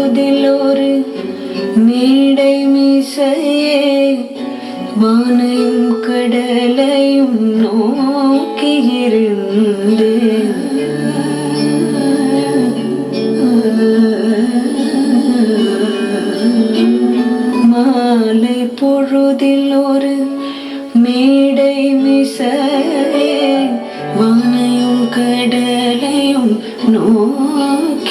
பொழுதில் ஒரு மேடை மீசையே வானையும் கடலையும் நோக்கியிருந்து. மாலை பொழுதில் ஒரு நோக்கியிருந்தேன்.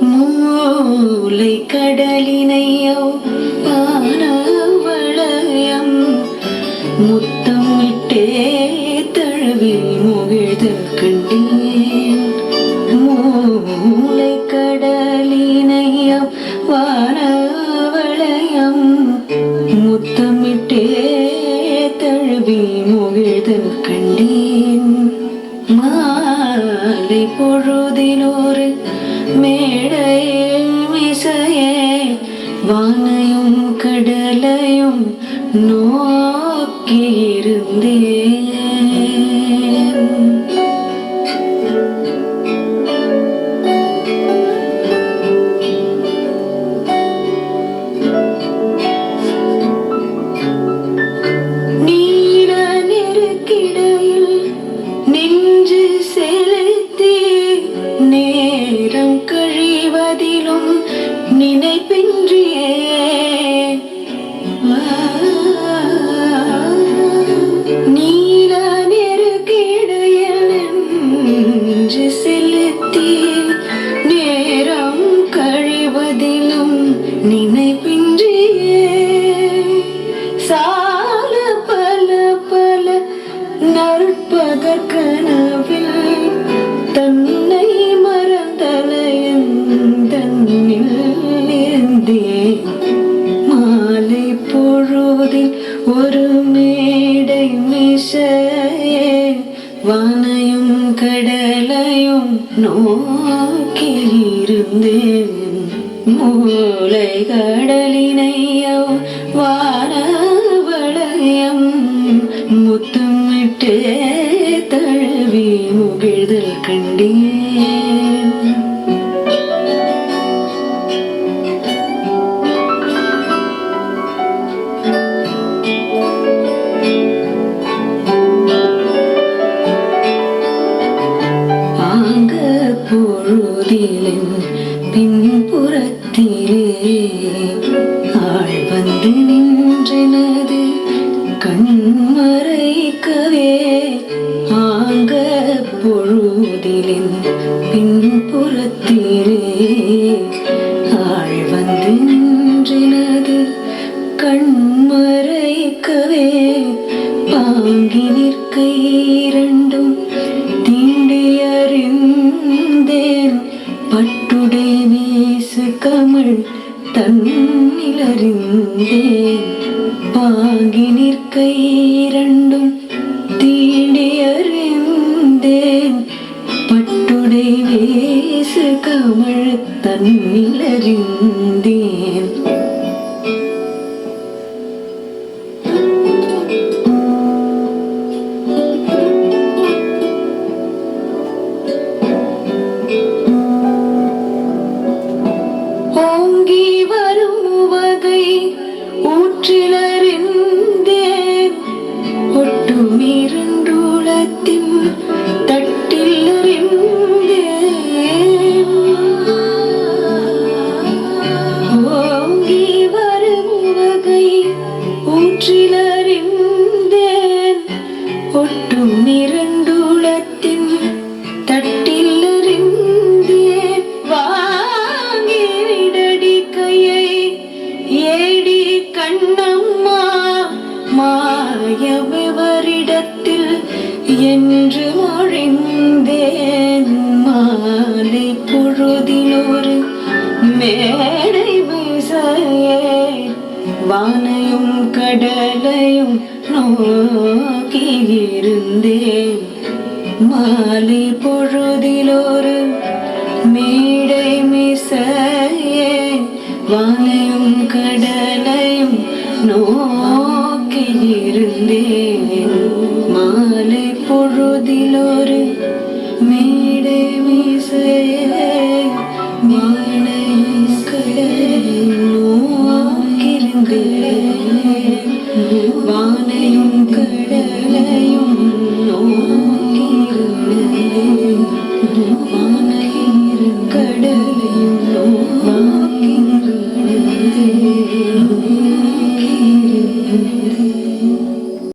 மூலை கடலினையோ பானவளயம் முத்து முகிழ்தல் கண்டேன். மாலை பொழுதில் ஒரு மேடையில் மிசையே வானையும் கடலையும் நோக்கியிருந்தேன். பொழுதில் ஒரு மேடை மிசையே வானையும் கடலையும் நோக்கியிருந்தேன் மூளை கடலினையோ வாரவளையம் முத்தமிட்டு தழுவி பொழுதிலின் பின்புறத்திலே ஆள் வந்து நின்றனது கண்மறைக்கவே ஆங்க பொழுதிலின் பின்புறத்திலே ஆள் வந்து நின்றனது கண்மறைக்கவே பாங்கி நிற்க இரண்டும் தீண்டிய பட்டுடை வீசு கமிழ் தன்னிலறிந்தேன். பாங்கி நிற்க இரண்டும் தீண்டியறிந்தேன் பட்டுடை வீசு கமிழ் தன்னிலறிந்தேன். மாய விவரிடத்தில் என்று மொழிந்தேன் மாலை பொழுதிலொரு மேடை விசையே வானையும் கடலையும் நோக்கி இருந்தேன். மாலை பொழுதிலொரு மேடை மிசையே வானையும் கடலையும் நோ மாலை பொழுதிலொரு மேடை